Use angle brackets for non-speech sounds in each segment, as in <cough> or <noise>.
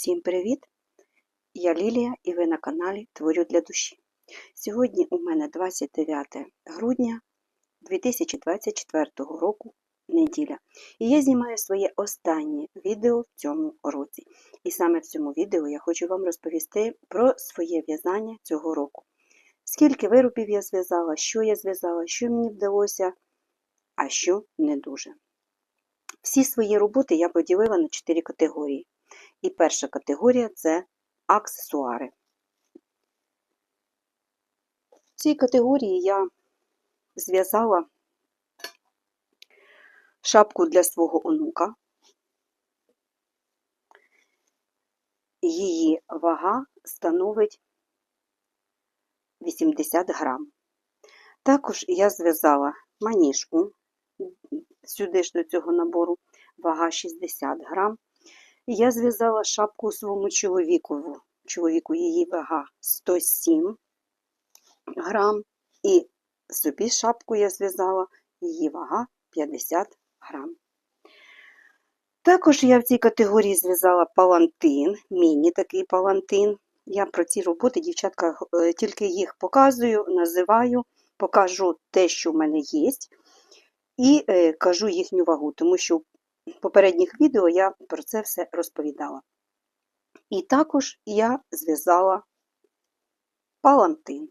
Всім привіт! Я Лілія і ви на каналі Творю для душі. Сьогодні у мене 29 грудня 2024 року неділя. І я знімаю своє останнє відео в цьому році. І саме в цьому відео я хочу вам розповісти про своє в'язання цього року. Скільки виробів я зв'язала, що я зв'язала, що мені вдалося, а що не дуже. Всі свої роботи я поділила на 4 категорії. І перша категорія це аксесуари. В цій категорії я зв'язала шапку для свого онука. Її вага становить 80 грам. Також я зв'язала маніжку сюди ж до цього набору, вага 60 грам. Я зв'язала шапку своєму чоловікову. Чоловіку її вага 107 грам. І собі шапку я зв'язала, її вага 50 грам. Також я в цій категорії зв'язала палантин, міні такий палантин. Я про ці роботи, дівчатка, тільки їх показую, називаю, покажу те, що в мене є, і е, кажу їхню вагу, тому що попередніх відео я про це все розповідала. І також я зв'язала палантин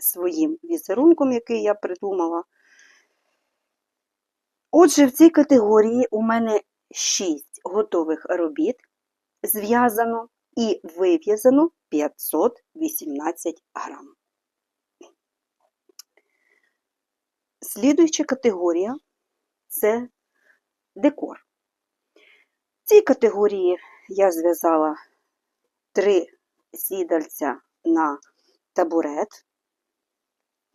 своїм візерунком, який я придумала. Отже, в цій категорії у мене 6 готових робіт зв'язано і вив'язано 518 грам. Слідуюча категорія це декор. В цій категорії я зв'язала три сідальця на табурет.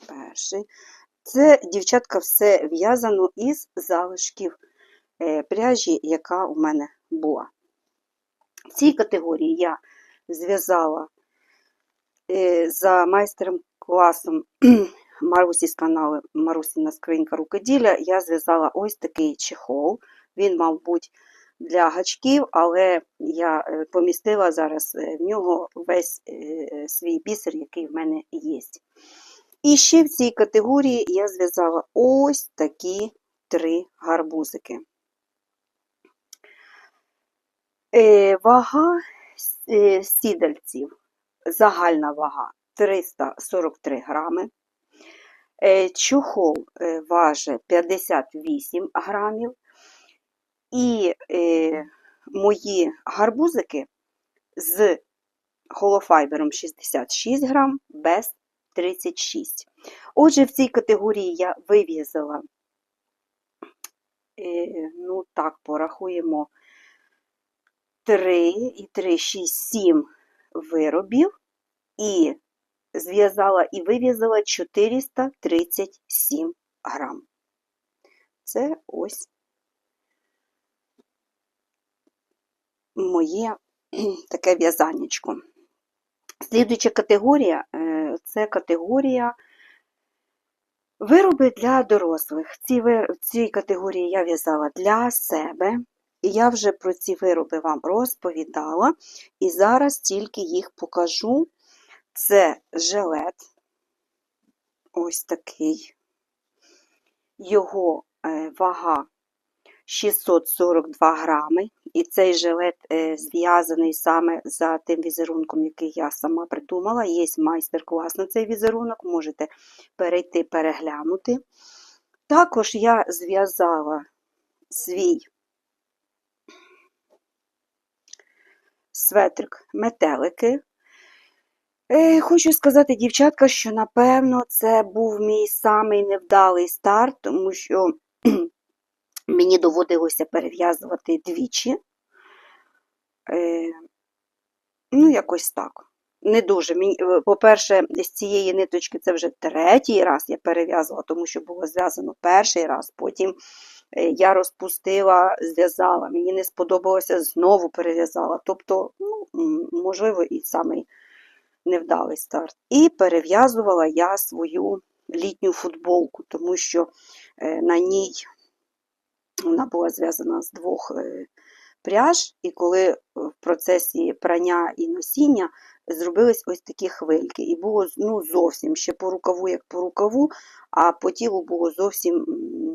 Перший. Це, дівчатка, все в'язано із залишків е, пряжі, яка у мене була. В цій категорії я зв'язала е, за майстером класом Марусі з каналу Марусіна скринька рукоділля, я зв'язала ось такий чехол. Він, мав бути, для гачків, але я е, помістила зараз в нього весь свій бісер, який в мене є. І ще в цій категорії я зв'язала ось такі три гарбузики. Е, вага е, сідальців, загальна вага 343 грами. Е, чухол важить 58 грамів. І мої гарбузики з холофайбером 66 грам, без 36. Отже, в цій категорії я вив'язала, ну так, порахуємо 3 і 3, 6, 7 виробів, і зв'язала і вив'язала 437 грам. Це ось моє <clears throat> таке в'язаннячко. Слідуюча категорія е, це категорія вироби для дорослих. В цій категорії я в'язала для себе, і я вже про ці вироби вам розповідала, і зараз тільки їх покажу. Це жилет, ось такий, його е, вага 642 грами. І цей жилет е, зв'язаний саме за тим візерунком, який я сама придумала. Є майстер-клас на цей візерунок, можете перейти переглянути. Також я зв'язала свій светрик метелики. Е, хочу сказати, дівчатка, що, напевно, це був мій самий невдалий старт, тому що <clears throat> Мені доводилося перев'язувати двічі. Е, Ну, якось так. Не дуже. Е, по-перше, з цієї ниточки це вже третій раз я перев'язувала, тому що було зв'язано перший раз. Потім я розпустила, зв'язала. Мені не сподобалося, знову перев'язала. Тобто, ну, можливо, і самий невдалий старт. І перев'язувала я свою літню футболку, тому що е, на ній вона була зв'язана з двох е, пряж, і коли в процесі прання і носіння зробились ось такі хвильки. І було ну, зовсім ще по рукаву, як по рукаву, а по тілу було зовсім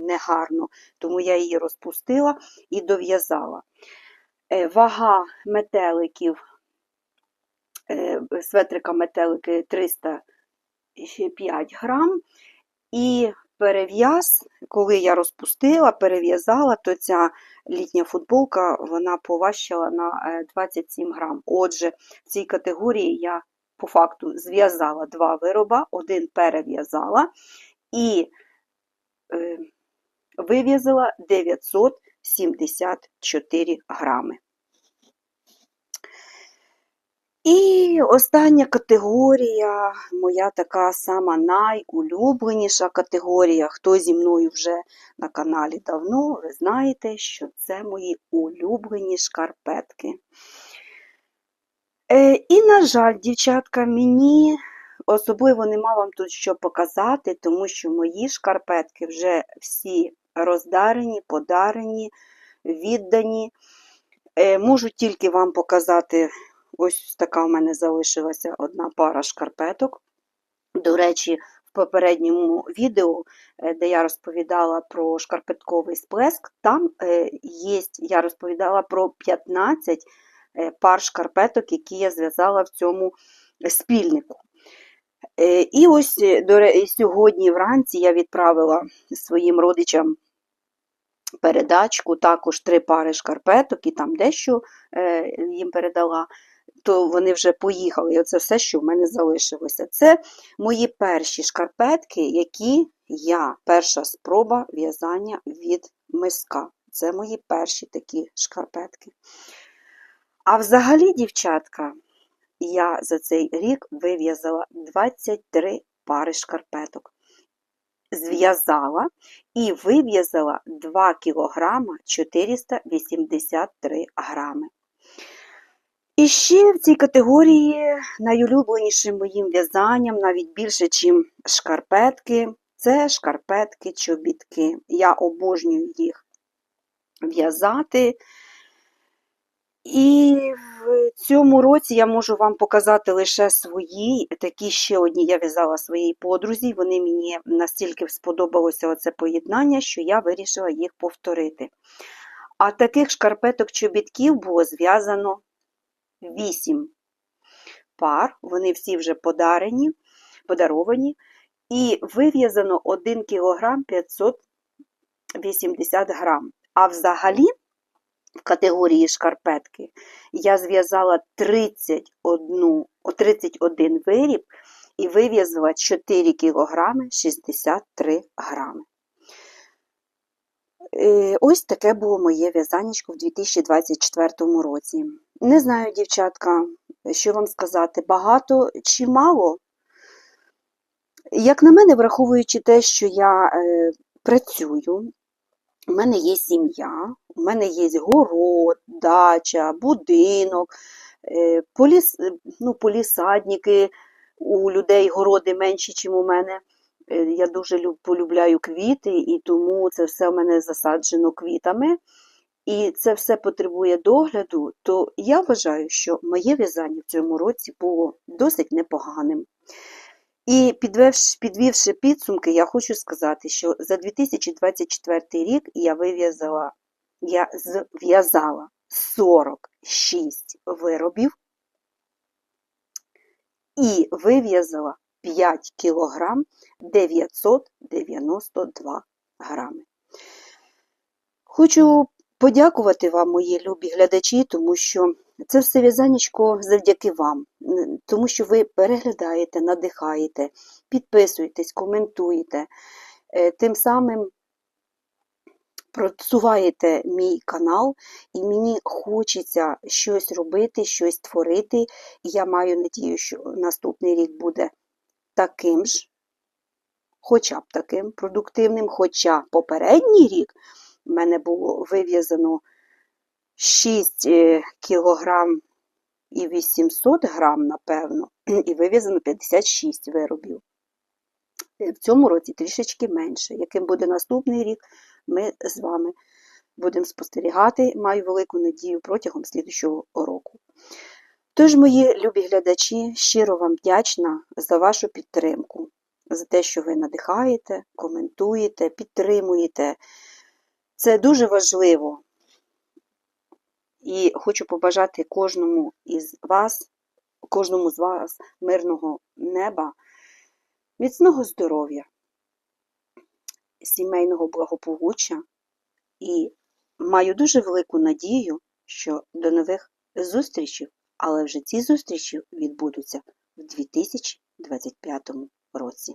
негарно. Тому я її розпустила і дов'язала. Е, Вага метеликів, е, светрика метелики 305 грам. І перев'яз, коли я розпустила, перев'язала, то ця літня футболка вона поважчала на е, 27 грам. Отже, в цій категорії я по факту зв'язала два вироба, один перев'язала і е, вив'язала 974 грами. І остання категорія, моя така сама найулюбленіша категорія. Хто зі мною вже на каналі давно, ви знаєте, що це мої улюблені шкарпетки. Е, і, на жаль, дівчатка, мені особливо нема вам тут що показати, тому що мої шкарпетки вже всі роздарені, подарені, віддані. Е, можу тільки вам показати Ось така в мене залишилася одна пара шкарпеток. До речі, в попередньому відео, е, де я розповідала про шкарпетковий сплеск, там е, є, я розповідала про 15 е, пар шкарпеток, які я зв'язала в цьому спільнику. І ось до сьогодні вранці я відправила своїм родичам передачку, також три пари шкарпеток, і там дещо їм передала то вони вже поїхали. І оце все, що в мене залишилося. Це мої перші шкарпетки, які я, перша спроба в'язання від миска. Це мої перші такі шкарпетки. А взагалі, дівчатка, я за цей рік вив'язала 23 пари шкарпеток. Зв'язала і вив'язала 2 кг 483 грами. І ще в цій категорії найулюбленішим моїм в'язанням, навіть більше, ніж шкарпетки, це шкарпетки-чобітки. Я обожнюю їх в'язати. І в цьому році я можу вам показати лише свої, такі ще одні я в'язала своїй подрузі. Вони мені настільки сподобалося оце поєднання, що я вирішила їх повторити. А таких шкарпеток-чобітків було зв'язано 8 пар, вони всі вже подарені, подаровані, і вив'язано 1 кг 580 грам. А взагалі, в категорії шкарпетки, я зв'язала 31, 31 виріб і вив'язала 4 кг 63 грами. Е, ось таке було моє в'язанечко в 2024 році. Не знаю, дівчатка, що вам сказати, багато чи мало. Як на мене, враховуючи те, що я е, працюю, у мене є сім'я, у мене є город, дача, будинок, е, поліс, ну, полісадники, у людей городи менші, ніж у мене. Е, я дуже полюбляю квіти, і тому це все в мене засаджено квітами. І це все потребує догляду, то я вважаю, що моє в'язання в цьому році було досить непоганим. І підвівши, підвівши підсумки, я хочу сказати, що за 2024 рік я вив'язала, я зв'язала 46 виробів і вив'язала 5 кг 992 грами. Хочу подякувати вам, мої любі глядачі, тому що це все в'язанечко завдяки вам, тому що ви переглядаєте, надихаєте, підписуєтесь, коментуєте, е, тим самим просуваєте мій канал, і мені хочеться щось робити, щось творити. І я маю надію, що наступний рік буде таким ж, хоча б таким продуктивним, хоча попередній рік в мене було вив'язано 6 е, кілограм і 800 грам, напевно, і вив'язано 56 виробів. Е, в цьому році трішечки менше. Яким буде наступний рік, ми з вами будемо спостерігати, маю велику надію протягом слідчого року. Тож, мої любі глядачі, щиро вам вдячна за вашу підтримку, за те, що ви надихаєте, коментуєте, підтримуєте. Це дуже важливо. І хочу побажати кожному із вас, кожному з вас мирного неба, міцного здоров'я, сімейного благополуччя і маю дуже велику надію, що до нових зустрічей, але вже ці зустрічі відбудуться в 2025 році.